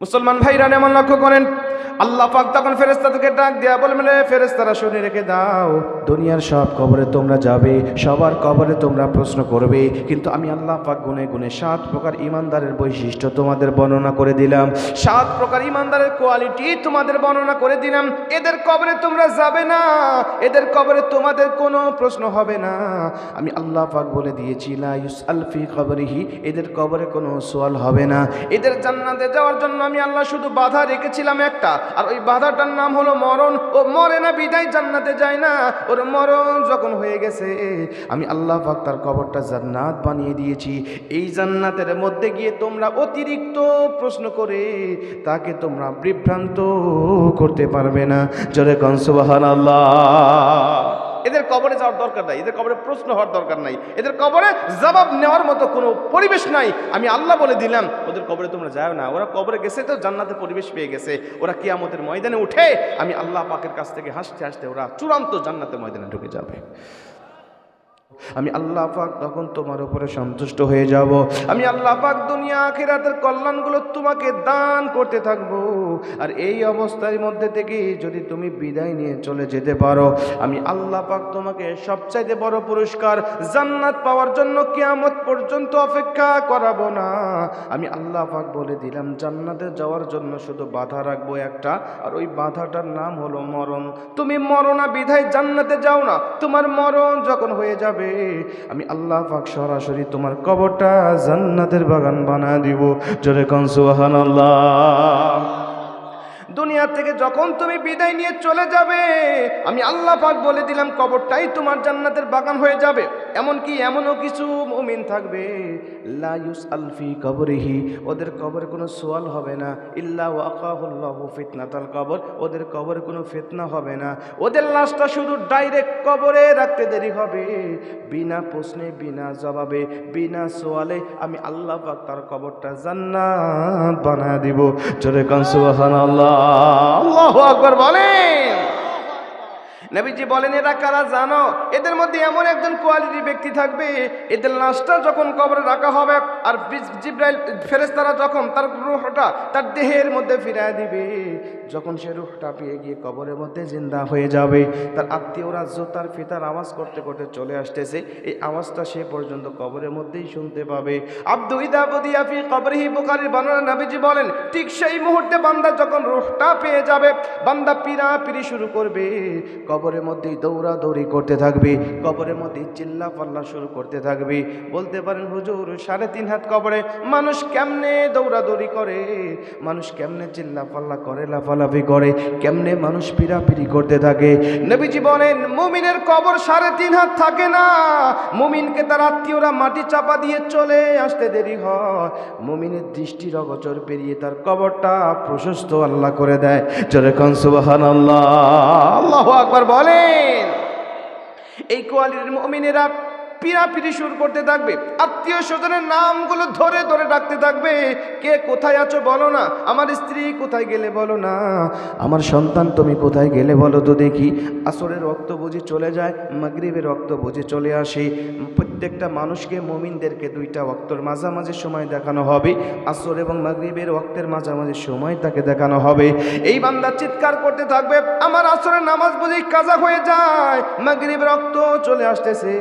মুসলমান ভাইরা এমন লক্ষ্য করেন। আল্লাহ পাক তখন ফেরেস্তাদেরকে ডাক দেয়া বলবেন "এ ফেরেশতারা, শুনে রেখে দাও, দুনিয়ার সব কবরে তোমরা যাবে, সবার কবরে তোমরা প্রশ্ন করবে, কিন্তু আমি আল্লাহ পাক গুনে গুনে সাত প্রকার ইমানদারের বৈশিষ্ট্য তোমাদের বর্ণনা করে দিলাম। সাত প্রকার ইমানদারের কোয়ালিটি তোমাদের বর্ণনা করে দিলাম। এদের কবরে তোমরা যাবে না, এদের কবরে তোমাদের কোনো প্রশ্ন হবে না। আমি আল্লাহ পাক বলে দিয়েছি, লা ইউসআল ফি কবরিহি এদের কবরে কোনো সোয়াল হবে না। এদের জান্নাতে যাওয়ার জন্য আমি আল্লাহ শুধু বাধা রেখেছিলাম একটা আর ওই বাধাটার নাম হলো মরণ। ও মরে না, বিদায় জান্নাতে যায় না। ওর মরণ যখন হয়ে গেছে, আমি আল্লাহ পাক তার কবরটা জান্নাত বানিয়ে দিয়েছি। এই জান্নাতের মধ্যে গিয়ে তোমরা অতিরিক্ত প্রশ্ন করে, তাকে তোমরা বিভ্রান্ত করতে পারবে না। জরে কনসুবাহান আল্লাহ এদের কবরে যাওয়ার দরকার নাই, এদের কবরে প্রশ্ন হওয়ার দরকার নাই, এদের কবরে জবাব নেওয়ার মতো কোনো পরিবেশ নাই। আমি আল্লাহ বলে দিলাম, ওদের কবরে তোমরা যাও না, ওরা কবরে গেছে তো জান্নাতের পরিবেশ পেয়ে গেছে, ওরা কি কিয়ামতের ময়দানে উঠে, আমি আল্লাহ পাকের কাছ থেকে হাসতে হাসতে ওরা চূড়ান্ত জান্নাতের ময়দানে ঢুকে যাবে। আমি আল্লাহ পাক তখন তোমার উপরে সন্তুষ্ট হয়ে যাব। আমি আল্লাহ পাক দুনিয়া আখিরাতের কল্যাণগুলো তোমাকে দান করতে থাকব। আর এই অবস্থার মধ্যে থেকে যদি তুমি বিদায় নিয়ে চলে যেতে পারো, আমি আল্লাহ পাক তোমাকে সবচাইতে বড় পুরস্কার জান্নাত পাওয়ার জন্য কিয়ামত পর্যন্ত অপেক্ষা করাবো না। আমি আল্লাহ পাক বলে দিলাম, জান্নাতে যাওয়ার জন্য শুধু বাধা রাখব একটা, আর ওই বাধাটার নাম হলো মরণ। তুমি মরণা বিধায় জান্নাতে যাও না। তোমার মরণ যখন হয়ে যাবে আমি আল্লাহ পাক সরাসরি তোমার কবরটা জান্নাতের বাগান বানা দিব। জোরে কনসুবাহান আল্লাহ দুনিয়া থেকে যখন তুমি বিদায় নিয়ে চলে যাবে, আমি আল্লাহ পাক বলে দিলাম, কবরটাই তোমার জান্নাতের বাগান হয়ে যাবে। এমনকি এমনও কিছু মুমিন থাকবে। লা আলফি কবরিহি, ওদের কবরে কোনো সোয়াল হবে না। ইল্লা ওয়াকাহুল্লাহু ফিতনাতাল কবর, ওদের কবর কোনো ফিতনা হবে না। ওদের লাশটা শুধু ডাইরেক্ট কবরে রাখতে দেরি হবে। বিনা প্রশ্নে, বিনা জবাবে, বিনা সোয়ালে আমি আল্লাহ পাক তার কবরটা জান্নাত বানায় দিব। জোরে কান সুবহানাল্লাহ। আল্লাহু আকবর বলেন। নবীজি বলেন, এরা কারা জানো? এদের মধ্যে এমন একজন কোয়ালিটি ব্যক্তি থাকবে, এদের লাশটা যখন কবরে রাখা হবে আর জিব্রাইল, ফেরেশতারা যখন তার রুহটা তার দেহের মধ্যে ফিরায় দিবে, যখন সে রুহটা পেয়ে গিয়ে কবরের মধ্যে জিন্দা হয়ে যাবে, তার আত্মীয়রা জোতার ফিতার আওয়াজ করতে করতে চলে আসতেছে, এই আওয়াজটা সে পর্যন্ত কবরের মধ্যেই শুনতে পাবে। আব্দু ইদাবদিয়া ফি কবরিহি বুখারীর বর্ণনা নবীজি বলেন, ঠিক সেই মুহূর্তে বান্দা যখন রুহটা পেয়ে যাবে, বান্দা পিরা পিরি শুরু করবে কবরের মধ্যেই দৌড়াদৌড়ি করতে থাকবে, কবরের মধ্যেই চিল্লা পাল্লা শুরু করতে থাকবে। বলতে পারেন, হুজুর, সাড়ে তিন হাত কবরে মানুষ কেমনে দৌড়াদৌড়ি করে? মানুষ কেমনে চিল্লা পাল্লা করে, লাফালাফি করে? কেমনে মানুষ পিরাপিরি করতে থাকে? নবীজি বলেন, মুমিনের কবর সাড়ে তিন হাত থাকে না। মুমিনকে তার আত্মীয়রা মাটি চাপা দিয়ে চলে আসতে দেরি হয়। মুমিনের দৃষ্টির অগচর পেরিয়ে তার কবরটা প্রশস্ত আল্লাহ করে দেয়। চলে কন সুবাহান আল্লাহ আল্লাহ আকবার বলেন। এই কোয়ালিটির মমিনেরা পিড়াপিড়ি শুরু করতে থাকবে। আত্মীয় স্বজনের নামগুলো ধরে ধরে ডাকতে থাকবে। কে কোথায় আছো বলো না। আমার স্ত্রী কোথায় গেলে বলো না। আমার সন্তান তুমি কোথায় গেলে বলো তো দেখি। আসরের রক্ত বুঝি চলে যায়, মাগরিবের রক্ত বুঝি চলে আসে। প্রত্যেকটা মানুষকে, মমিনদেরকে দুইটা অক্তর মাঝামাঝি সময় দেখানো হবে। আসর এবং মাগরিবের রক্তের মাঝামাঝি সময় তাকে দেখানো হবে। এই বান্দা চিৎকার করতে থাকবে, আমার আসরের নামাজ বুঝি কাজা হয়ে যায়। মাগরিব রক্ত চলে আসতেছে।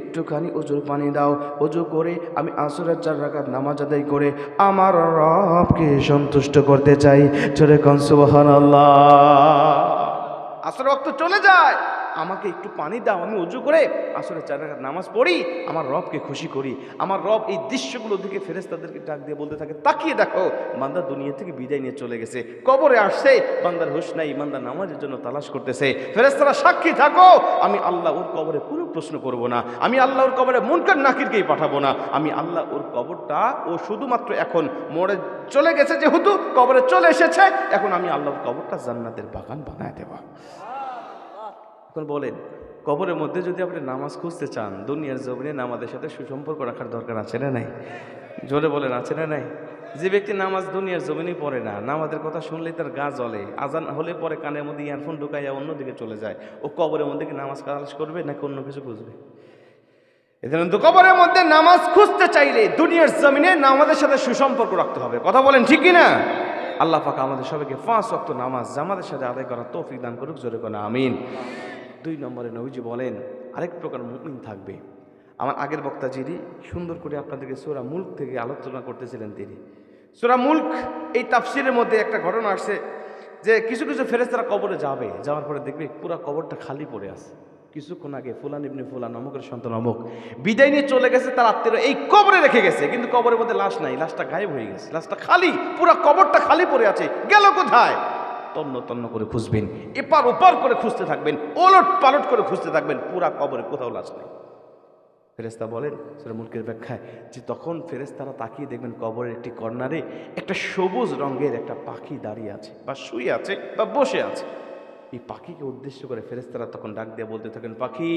একটুখানি উজুর পানি দাও উজু করে আমি আসরের চার রাখাত নামাজ আদায় করে আমার রবকে সন্তুষ্ট করতে চাই। চলে কনসুবহান আল্লাহ আসর রক্ত চলে যায়। আমাকে একটু পানি দাও, আমি উজু করে আসলে চার রাকাত নামাজ পড়ি, আমার রবকে খুশি করি। আমার রব এই দৃশ্যগুলো দিকে ফেরেস্তাদেরকে ডাক দিয়ে বলতে থাকে, তাকিয়ে দেখো, বান্দা দুনিয়া থেকে বিদায় নিয়ে চলে গেছে। কবরে আসছে, বান্দার হুশ নাই, বান্দা নামাজের জন্য তালাশ করতেছে। ফেরেস্তারা সাক্ষী থাকো, আমি আল্লাহ ওর কবরে কোনো প্রশ্ন করব না। আমি আল্লাহ ওর কবরে মুনকার নাকিরকেই পাঠাবো না। আমি আল্লাহ ওর কবরটা, ও শুধুমাত্র এখন মরে চলে গেছে যেহেতু, কবরে চলে এসেছে। এখন আমি আল্লাহর কবরটা জান্নাতের বাগান বানায় দেবো। এখন বলেন, কবরের মধ্যে যদি আপনি নামাজ খুঁজতে চান, দুনিয়ার জমিনে নামাজের সাথে সুসম্পর্ক রাখার দরকার আছে না নাই? জোরে বলেন, আছে না নাই? যে ব্যক্তি নামাজ দুনিয়ার জমিনেই পড়ে না, নামাজের কথা শুনলেই তার গা জ্বলে, আজান হলে পরে কানের মধ্যে ইয়ারফোন ঢুকাইয়া অন্যদিকে চলে যায়, ও কবরের মধ্যে কি নামাজ কালাস করবে নাকি অন্য কিছু খুঁজবে? তো কবরের মধ্যে নামাজ খুঁজতে চাইলে দুনিয়ার জমিনে নামাজের সাথে সুসম্পর্ক রাখতে হবে। কথা বলেন ঠিক না আল্লাহ পাক আমাদের সবাইকে পাঁচ অক্ত নামাজ জামাতের সাথে আদায় করার তৌফিক দান করুক, জোরে কোন আমিন। দুই নম্বরে নবীজি বলেন, আরেক প্রকার মুমিন থাকবে। আমার আগের বক্তা যিনি, সুন্দর করে আপনাদেরকে সোরা মুল্ক থেকে আলোচনা করতেছিলেন তিনি। সোরা মুল্ক, এই তাফসিরের মধ্যে একটা ঘটনা আসছে যে কিছু কিছু ফেরেস্তারা কবরে যাবে, যাওয়ার পরে দেখবে পুরো কবরটা খালি পড়ে আছে। কিছুক্ষণ আগে ফুলান ইবনে ফুলান অমুকের সন্তান অমুক বিদায় নিয়ে চলে গেছে, তার আত্মীয় এই কবরে রেখে গেছে, কিন্তু কবরের মধ্যে লাশ নাই, লাশটা গায়েব হয়ে গেছে, লাশটা খালি, পুরো কবরটা খালি পড়ে আছে, গেল কোথায়? তন্ন তন্ন করে খুঁজবেন, এপার ওপার করে খুঁজতে থাকবেন, ওলট পালট করে খুঁজতে থাকবেন, পুরা কবরে কোথাও লাশ নেই। ফেরেস্তা বলেন সেটা মুলকের ব্যাখ্যায়, যে তখন ফেরেস্তারা তাকিয়ে দেখবেন কবরের একটি কর্নারে একটা সবুজ রঙের একটা পাখি দাঁড়িয়ে আছে, বা শুয়ে আছে, বা বসে আছে। এই পাখিকে উদ্দেশ্য করে ফেরেস্তারা তখন ডাক দিয়ে বলতে থাকেন, পাখি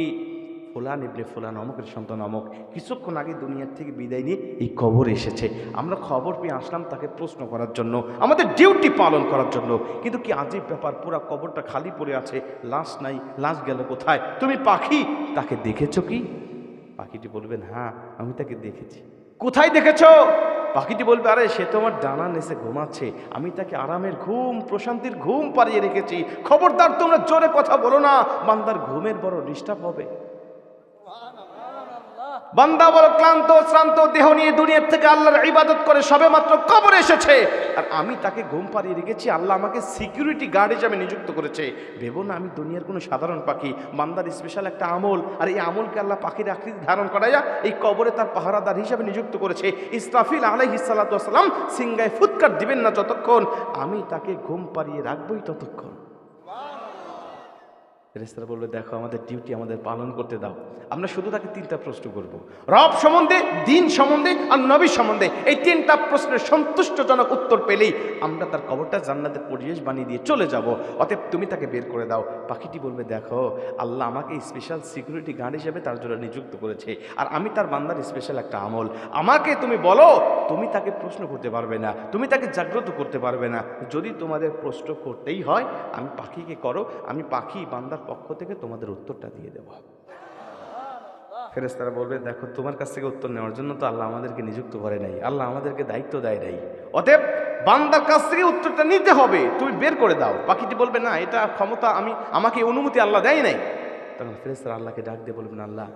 ফুলান ইবনে ফুলান, অমুকের সন্তান অমুক। কিছুক্ষণ আগে দুনিয়ার থেকে বিদায় নিয়ে এই কবর এসেছে। আমরা খবর পেয়ে আসলাম তাকে প্রশ্ন করার জন্য, আমাদের ডিউটি পালন করার জন্য। কিন্তু কি আজীব ব্যাপার? পুরো কবরটা খালি পড়ে আছে, লাশ নাই, লাশ গেল কোথায়? তুমি পাখি? তাকে দেখেছ কি? পাখিটি বলবেন হ্যাঁ আমি তাকে দেখেছি। কোথায় দেখেছ? পাখিটি বলবে, আরে, সে তো আমার ডানা নেসে ঘুমাচ্ছে। আমি তাকে আরামের ঘুম, প্রশান্তির ঘুম পাড়িয়ে রেখেছি। খবরদার, তোমরা জোরে কথা বলো না। বান্দার ঘুমের বড় ডিস্টার্ব হবে বান্দা বড় ক্লান্ত, শ্রান্ত, দেহ নিয়ে, দুনিয়ার থেকে আল্লাহর ইবাদত করে সবে মাত্র কবর এসেছে। আর আমি তাকে ঘুম পাড়িয়ে রেখেছি, আল্লাহ আমাকে সিকিউরিটি গার্ড হিসাবে নিযুক্ত করেছে। ভেবো না, আমি দুনিয়ার কোনো সাধারণ পাখি। বান্দার স্পেশাল একটা আমল। আর এই আমলকে আল্লাহ পাখির আকৃতি ধারণ করাইয়া এই কবরে তার পাহারাদার হিসাবে নিযুক্ত করেছে। ইসরাফিল আলাইহিসাল্লাম সিংগায় ফুৎকার দিবেন না যতক্ষণ, আমি তাকে ঘুম পাড়িয়ে রাখবই ততক্ষণ। ফেরেস্তারা বলবে দেখো, আমাদের ডিউটি আমাদের পালন করতে দাও। আমরা শুধু তাকে তিনটা প্রশ্ন করব। রব সম্বন্ধে, দিন সম্বন্ধে আর নবী সম্বন্ধে এই তিনটা প্রশ্নের সন্তুষ্টজনক উত্তর পেলেই আমরা তার কবরটা জান্নাতের পরিবেশ বানিয়ে দিয়ে চলে যাব। অতএব তুমি তাকে বের করে দাও। পাখিটি বলবে, দেখো, আল্লাহ আমাকে স্পেশাল সিকিউরিটি গার্ড হিসেবে তার জন্য নিযুক্ত করেছে। আর আমি তার বান্দার স্পেশাল একটা আমল। আমাকে তুমি বলো, তুমি তাকে প্রশ্ন করতে পারবে না। তুমি তাকে জাগ্রত করতে পারবে না। যদি তোমাদের প্রশ্ন করতেই হয়, আমি পাখিকে করো। আমি পাখি বান্দার পক্ষ থেকে তোমাদের উত্তরটা দিয়ে দেব। ফেরেস্তারা বলবে, দেখো, তোমার কাছ থেকে উত্তর নেওয়ার জন্য তো আল্লাহ আমাদেরকে নিযুক্ত করে নাই। আল্লাহ আমাদেরকে দায়িত্ব দেয় নাই। অতএব বান্দার কাছ থেকে উত্তরটা নিতে হবে, তুমি বের করে দাও। পাখিটি বলবে, না, এটা ক্ষমতা আমি, আমাকে অনুমতি আল্লাহ দেয় নাই। তখন ফেরেস্তারা আল্লাহকে ডাক দিয়ে বলবেন, আল্লাহ,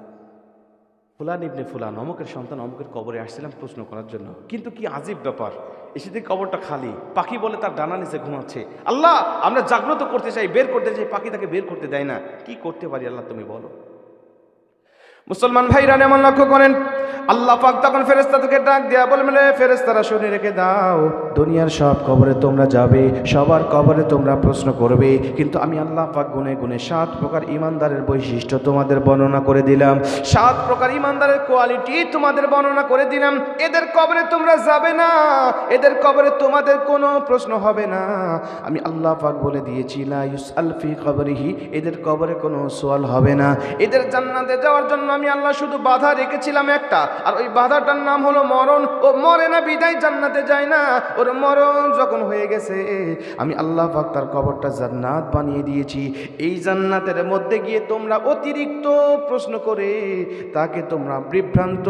ফুলান ইবনে ফুলান, অমুকের সন্তান অমুকের কবরে আসছিলাম প্রশ্ন করার জন্য। কিন্তু কি আজীব ব্যাপার এসে দেখি কবরটা খালি, পাখি বলে তার ডানা নিচে ঘুমাচ্ছে। আল্লাহ, আমরা জাগ্রত করতে চাই, বের করতে চাই, পাখি তাকে বের করতে দেয় না। কি করতে পারি আল্লাহ তুমি বলো। মুসলমান ভাইরা এমন লক্ষ্য করেন আল্লাহ পাক তখন ফেরেস্তাদেরকে ডাক দেয়া বলবেন ফেরেস্তারা শুনে রেখে দাও, দুনিয়ার সব কবরে তোমরা যাবে, সবার কবরে তোমরা প্রশ্ন করবে। কিন্তু আমি আল্লাহ পাক গুনে গুনে সাত প্রকার ইমানদারের বৈশিষ্ট্য তোমাদের বর্ণনা করে দিলাম। সাত প্রকার ইমানদারের কোয়ালিটি তোমাদের বর্ণনা করে দিলাম। এদের কবরে তোমরা যাবে না, এদের কবরে তোমাদের কোনো প্রশ্ন হবে না। আমি আল্লাহ পাক বলে দিয়েছি, লা ইউসআল ফি কবরিহি, এদের কবরে কোনো সোয়াল হবে না। এদের জান্নাতে যাওয়ার জন্য আমি আল্লাহ শুধু বাধা রেখেছিলাম একটা আর ওই বাধাটার নাম হলো মরণ। ও মরে না, বিদায় জান্নাতে যায় না। ওর মরণ যখন হয়ে গেছে, আমি আল্লাহ পাক তার কবরটা জান্নাত বানিয়ে দিয়েছি। এই জান্নাতের মধ্যে গিয়ে তোমরা অতিরিক্ত প্রশ্ন করে, তাকে তোমরা বিভ্রান্ত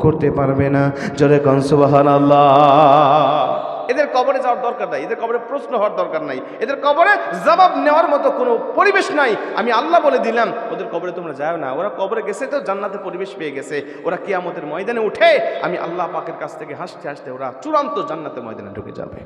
করতে পারবে না। জোরে কনসুবাহান আল্লাহ এদের কবরে যাওয়ার দরকার নাই, এদের কবরে প্রশ্ন হওয়ার দরকার নাই, এদের কবরে জবাব নেওয়ার মতো কোনো পরিবেশ নাই। আমি আল্লাহ বলে দিলাম, ওদের কবরে তোমরা যাও না, ওরা কবরে গেছে তো জান্নাতে পরিবেশ পেয়ে গেছে, ওরা কি কিয়ামতের ময়দানে উঠে, আমি আল্লাহ পাকের কাছ থেকে হাসতে হাসতে ওরা চূড়ান্ত জান্নাতের ময়দানে ঢুকে যাবে।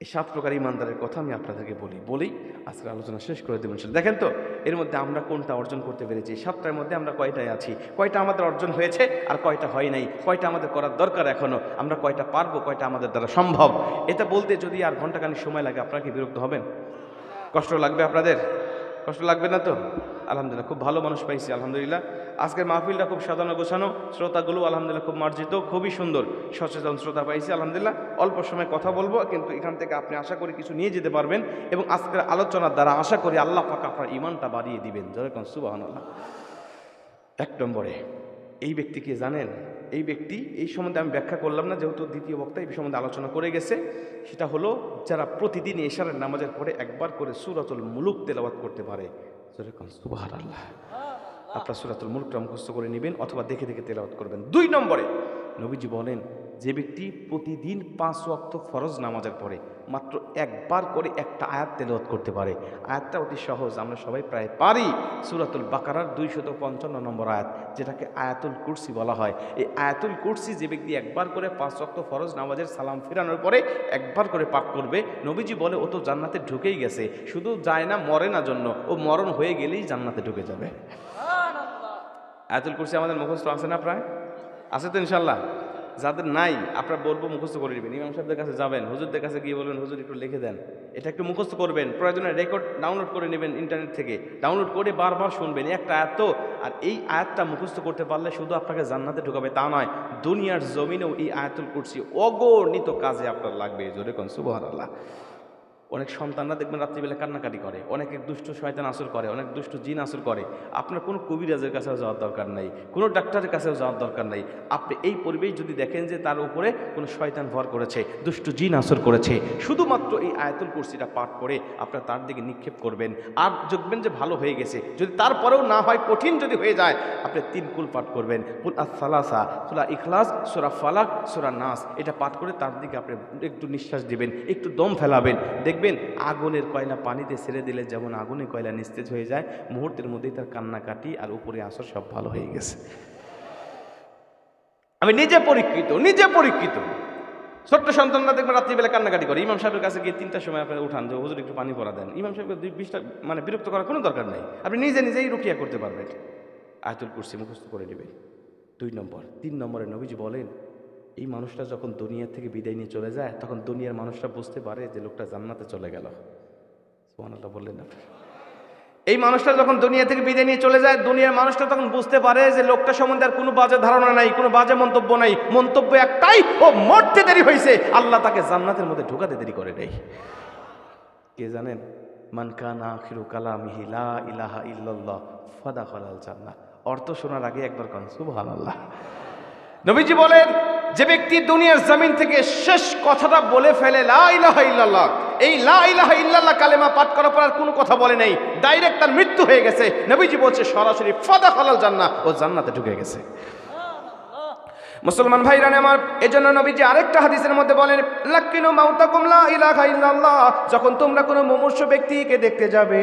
এই সাত প্রকার ইমানদারের কথা আমি আপনাদেরকে বলি, বলেই আজকের আলোচনা শেষ করে দেবেন দেখেন তো, এর মধ্যে আমরা কোনটা অর্জন করতে পেরেছি? সাতটার মধ্যে আমরা কয়টায় আছি? কয়টা আমাদের অর্জন হয়েছে আর কয়টা হয় নাই? কয়টা আমাদের করার দরকার এখনও আমরা কয়টা পারব, কয়টা আমাদের দ্বারা সম্ভব? এটা বলতে যদি আর ঘন্টাখানি সময় লাগে, আপনারা কি বিরক্ত হবেন? কষ্ট লাগবে আপনাদের? কষ্ট লাগবে না তো? আলহামদুলিল্লাহ, খুব ভালো মানুষ পাইছি, আলহামদুলিল্লাহ। আজকের মাহফিলটা খুব সাজানো গোছানো, শ্রোতাগুলো আলহামদুলিল্লাহ খুব মার্জিত, খুবই সুন্দর। সচেতন শ্রোতা পাইছি, আলহামদুলিল্লাহ। অল্প সময় কথা বলব, কিন্তু এখান থেকে আপনি আশা করি কিছু নিয়ে যেতে পারবেন এবং আজকের আলোচনার দ্বারা আশা করি আল্লাহ পাক আপনার ইমানটা বাড়িয়ে দিবেন। যেরকম আল্লাহ এক নম্বরে, এই ব্যক্তিকে জানেন? এই ব্যক্তি এই সম্বন্ধে আমি ব্যাখ্যা করলাম না, যেহেতু দ্বিতীয় বক্তা এই সম্বন্ধে আলোচনা করে গেছে। সেটা হলো, যারা প্রতিদিন এশারের নামাজের পরে একবার করে সুরাতুল মুলুক তেলাওয়াত করতে পারে আপনার সুরাতুল মুলুকটা মুখস্থ করে নেবেন অথবা দেখে দেখে তেলাওয়াত করবেন। দুই নম্বরে নবীজি বলেন যে ব্যক্তি প্রতিদিন পাঁচ ওয়াক্ত ফরজ নামাজের পরে মাত্র একবার করে একটা আয়াত তেলাওয়াত করতে পারে। আয়াতটা অতি সহজ আমরা সবাই প্রায় পারি। সুরাতুল বাকারার দুইশত পঞ্চান্ন নম্বর আয়াত যেটাকে আয়াতুল কুরসি বলা হয়। এই আয়াতুল কুরসি যে ব্যক্তি একবার করে পাঁচ ওয়াক্ত ফরজ নামাজের সালাম ফেরানোর পরে একবার করে পাঠ করবে নবীজি বলে ও তো জান্নাতে ঢুকেই গেছে। শুধু যায় না মরে না জন্য। ও মরণ হয়ে গেলেই জান্নাতে ঢুকে যাবে। আয়াতুল কুরসি আমাদের মুখস্থ আছে না প্রায়? আছে তো ইনশাল্লাহ যাদের নাই, আপনার বলব মুখস্থ করে নেবেন। ইমাম সাহেবদের কাছে যাবেন, হুজুরদের কাছে গিয়ে বলবেন, হুজুর, একটু লিখে দেন। এটা একটু মুখস্থ করবেন, প্রয়োজনে রেকর্ড ডাউনলোড করে নেবেন ইন্টারনেট থেকে। ডাউনলোড করে বারবার শুনবেন, একটা আয়াত আর এই আয়াতটা মুখস্থ করতে পারলে শুধু আপনাকে জান্নাতে ঢুকাবে তা নয়, দুনিয়ার জমিনেও এই আয়াতুল কুরসি অগণিত কাজে আপনার লাগবে। জোরে কনসুবহার আল্লাহ অনেক সন্তানরা দেখবেন রাত্রিবেলা কান্নাকাটি করে অনেক দুষ্ট শয়তান আসর করে, অনেক দুষ্ট জিন আসর করে। আপনার কোনো কবিরাজের কাছেও যাওয়ার দরকার নাই, কোনো ডাক্তারের কাছেও যাওয়ার দরকার নাই। আপনি এই পরিবেশ যদি দেখেন যে তার উপরে কোনো শয়তান ভর করেছে, দুষ্ট জিন আসর করেছে, শুধুমাত্র এই আয়াতুল কুরসিটা পাঠ করে আপনার তার দিকে নিক্ষেপ করবেন। আর দেখবেন যে ভালো হয়ে গেছে, যদি তারপরেও না হয়, কঠিন যদি হয়ে যায়, আপনি তিন কুল পাঠ করবেন। কুল আসালাসা সুরা ইখলাস, সুরা ফালাক, সুরা নাস, এটা পাঠ করে তার দিকে আপনি একটু নিঃশ্বাস দিবেন, একটু দম ফেলাবেন। দেখবেন আগুনের কয়লা পানিতে ছেড়ে দিলে যেমন আগুনে কয়লা নিস্তেজ হয়ে যায়, মুহূর্তের মধ্যেই তার কান্নাকাটি আর উপরে আসর সব ভালো হয়ে গেছে। আমি নিজে পরীক্ষিত নিজে পরীক্ষিত। ছোট্ট সন্তানরা দেখবেন রাত্রিবেলা কান্নাকাটি করে। ইমাম সাহেবের কাছে গিয়ে তিনটার সময় আপনি উঠান যে, হুজুর, একটু পানি পরা দেন। ইমাম সাহেবকে দুই বিশটা মানে বিরক্ত করার কোনো দরকার নেই। আপনি নিজে নিজেই রুকিয়া করতে পারবেন। আয়তুল কুরসি মুখস্থ করে নেবেন। দুই নম্বর, তিন নম্বরে নবীজি বলেন এই মানুষটা যখন দুনিয়া থেকে বিদায় নিয়ে চলে যায়, তখন দুনিয়ার মানুষটা বুঝতে পারে যে লোকটা জান্নাতে চলে গেল। সোহানাল্লাহ বললেন না এই মানুষটা যখন দুনিয়া থেকে বিদায় নিয়ে চলে যায়, দুনিয়ার মানুষটা তখন বুঝতে পারে যে লোকটা সম্বন্ধে আর কোনো বাজে ধারণা নাই, কোনো বাজে মন্তব্য নাই। মন্তব্য একটাই, ও মরতে দেরি হয়েছে। আল্লাহ তাকে জান্নাতের মধ্যে ঢুকাতে দেরি করে নেই। কে জানেন? মান কানা আখিরু কালামিহি লা ইলাহা ইল্লাল্লাহ ফাদা জান্নাহ। অর্থ শোনার আগে একবার কন, সুবহানাল্লাহ। নবীজি বলেন যে ব্যক্তি দুনিয়ার জমিন থেকে শেষ কথাটা বলে ফেলে লাহ এই লা ইলাহা ইল্লাল্লাহ কালেমা পাঠ করার পর আর কোনো কথা বলে নাই। ডাইরেক্ট তার মৃত্যু হয়ে গেছে। নবীজি বলছে, সরাসরি ফাদা ফলাল জান্না ও জান্নাতে ঢুকে গেছে। মুসলমান ভাইরান আমার, এজন্য নবীজি আরেকটা হাদিসের মধ্যে বলেন লাক্কিনু মাউতাকুম লা ইলাহা ইল্লাল্লাহ। যখন তোমরা কোনো মুমূর্ষ ব্যক্তিকে দেখতে যাবে,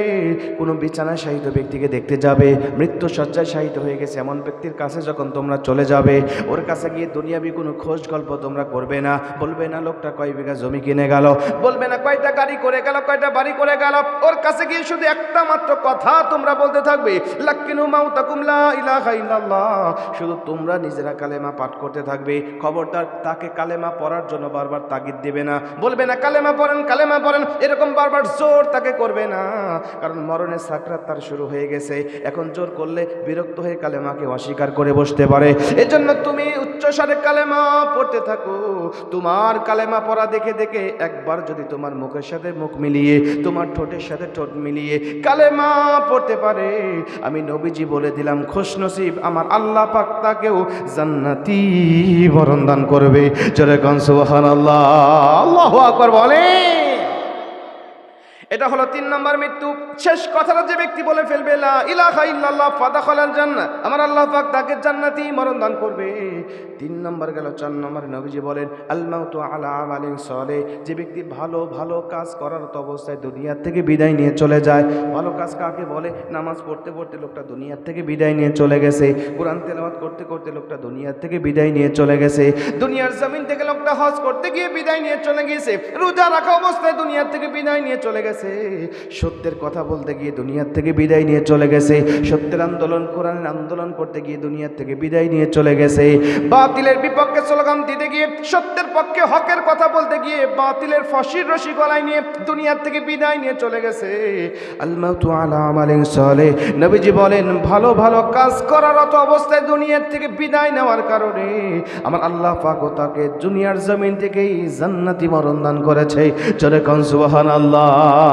কোনো বিছানায় শায়িত ব্যক্তিকে দেখতে যাবে মৃত্যু সজ্জায় শায়িত হয়ে গেছে এমন ব্যক্তির কাছে যখন তোমরা চলে যাবে, ওর কাছে গিয়ে দুনিয়াবি কোনো খোঁজ গল্প তোমরা করবে না। বলবে, না, লোকটা কয় বিঘা জমি কিনে গেল? বলবে, না, কয়টা গাড়ি করে গেল, কয়টা বাড়ি করে গেল? ওর কাছে গিয়ে শুধু একটা মাত্র কথা তোমরা বলতে থাকবে লাক্কিনু মাউতাকুম লা ইলাহা ইল্লাল্লাহ। শুধু তোমরা নিজেরা কালেমা পাঠ করতে থাকবে। খবরদার তাকে কালেমা পড়ার জন্য বারবার তাগিদ দেবে না। বলবে না, কালেমা পড়েন কালেমা পড়েন। এরকম বারবার জোর তাকে করবে না। কারণ মরণের সাকরাত তার শুরু হয়ে গেছে। এখন জোর করলে বিরক্ত হয়ে কালেমাকে অস্বীকার করে বসতে পারে। এজন্য তুমি উচ্চস্বরে কালেমা পড়তে থাকো। তোমার কালেমা পড়া দেখে দেখে একবার যদি তোমার মুখের সাথে মুখ মিলিয়ে, তোমার ঠোঁটের সাথে ঠোঁট মিলিয়ে কালেমা পড়তে পারে। আমি নবীজি বলে দিলাম খুশ নসিব আমার আল্লাহ পাক তাকেও জান্নাতি বরণ দান করবে। জোরে কন আল্লাহ আল্লাহু আকবার বলে এটা হলো তিন নম্বর মৃত্যু। শেষ কথাটা যে ব্যক্তি বলে ফেলবে আমার আল্লাহ পাক তাকে জান্নাতি মরণ দান করবে। তিন নম্বর গেল, চার নম্বর নবীজি বলেন আল মাউতু আলা আমালিন সলে যে ব্যক্তি ভালো ভালো কাজ করার তো অবস্থায় দুনিয়ার থেকে বিদায় নিয়ে চলে যায়। ভালো কাজ কাকে বলে? নামাজ পড়তে পড়তে লোকটা দুনিয়ার থেকে বিদায় নিয়ে চলে গেছে। কোরআন তেলাওয়াত করতে করতে লোকটা দুনিয়ার থেকে বিদায় নিয়ে চলে গেছে। দুনিয়ার জমিন থেকে লোকটা হজ করতে গিয়ে বিদায় নিয়ে চলে গেছে রোজা রাখা অবস্থায় দুনিয়ার থেকে বিদায় নিয়ে চলে গেছে। সত্যের কথা বলতে গিয়ে দুনিয়ার থেকে বিদায় নিয়ে চলে গেছে। সত্যের আন্দোলন, কোরআনের আন্দোলন করতে গিয়ে দুনিয়ার থেকে বিদায় নিয়ে চলে গেছে। বাতিলের বিপক্ষে স্লোগান দিতে গিয়ে, সত্যের পক্ষে হকের কথা বলতে গিয়ে, বাতিলের ফসির রশি গলায় নিয়ে দুনিয়ার থেকে বিদায় নিয়ে চলে গেছে। আলমাউতু আলা আমালিন সালে। নবীজি বলেন, ভালো ভালো কাজ করার অত অবস্থায় দুনিয়ার থেকে বিদায় নেওয়ার কারণে আমার আল্লাহ পাক ও তাকে দুনিয়ার জমিন থেকেই জান্নাতি মরণ দান করেছে। চলে কন সুবহানাল্লাহ।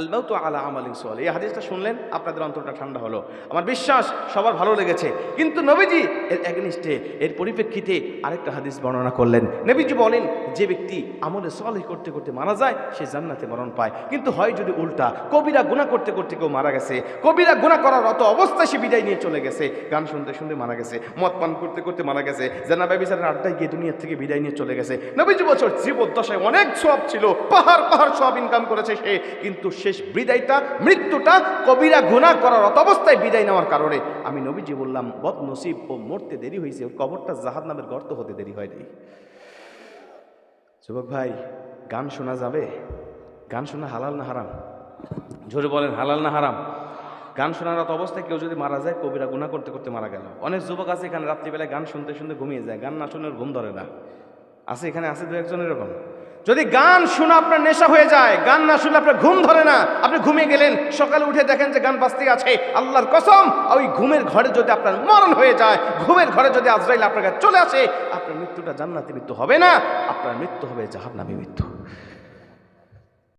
আল্লাহ তো আলা আমালিন সোয়াল এই হাদিসটা শুনলেন, আপনাদের অন্তরটা ঠান্ডা হলো। আমার বিশ্বাস, সবার ভালো লেগেছে। কিন্তু নবীজি এর অ্যাগনিস্টে এর পরিপ্রেক্ষিতে আরেকটা হাদিস বর্ণনা করলেন। নবীজি বলেন, যে ব্যক্তি আমলে সলে করতে করতে মারা যায়, সে জান্নাতে মরণ পায়। কিন্তু হয় যদি উল্টা, কবিরা গুণা করতে করতে কেউ মারা গেছে, কবিরা গুণা করার অত অবস্থায় সে বিদায় নিয়ে চলে গেছে, গান শুনতে শুনতে মারা গেছে, মদ পান করতে করতে মারা গেছে, জানা ব্যবসারের আড্ডায় গিয়ে দুনিয়ার থেকে বিদায় নিয়ে চলে গেছে। নবীজি বছর জীবদ্দশায় অনেক সব ছিল, পাহাড় পাহাড় সব ইনকাম করেছে সে, কিন্তু শেষ বিদায়টা, মৃত্যুটা কবিরা গুণা করার অত অবস্থায় বিদায় নেওয়ার কারণে। আমি নবীজি বললাম বদ নসিব ও মরতে দেরি হয়েছে, ওর কবরটা জাহাদ নামের গর্ত হতে দেরি হয়নি। যুবক ভাই, গান শোনা যাবে? গান শোনা হালাল না হারাম? জোরে বলেন, হালাল না হারাম? গান শোনার অত অবস্থায় কেউ যদি মারা যায়, কবিরা গুণা করতে করতে মারা গেল। অনেক যুবক আছে এখানে, রাত্রিবেলায় গান শুনতে শুনতে ঘুমিয়ে যায়। গান না শুনে ঘুম ধরে না। আছে এখানে, আছে দু একজন এরকম? যদি গান শুনে আপনার নেশা হয়ে যায়, গান না শুনে আপনার ঘুম ধরে না। আপনি ঘুমিয়ে গেলেন, সকালে উঠে দেখেন যে গান বাজতে আছে। আল্লাহর কসম ওই ঘুমের ঘরে যদি আপনার মরণ হয়ে যায়, ঘুমের ঘরে যদি আজরাইল আপনার কাছে চলে আসে, আপনার মৃত্যুটা জান্নাতি মৃত্যু হবে না, আপনার মৃত্যু হবে জাহান্নামী মৃত্যু।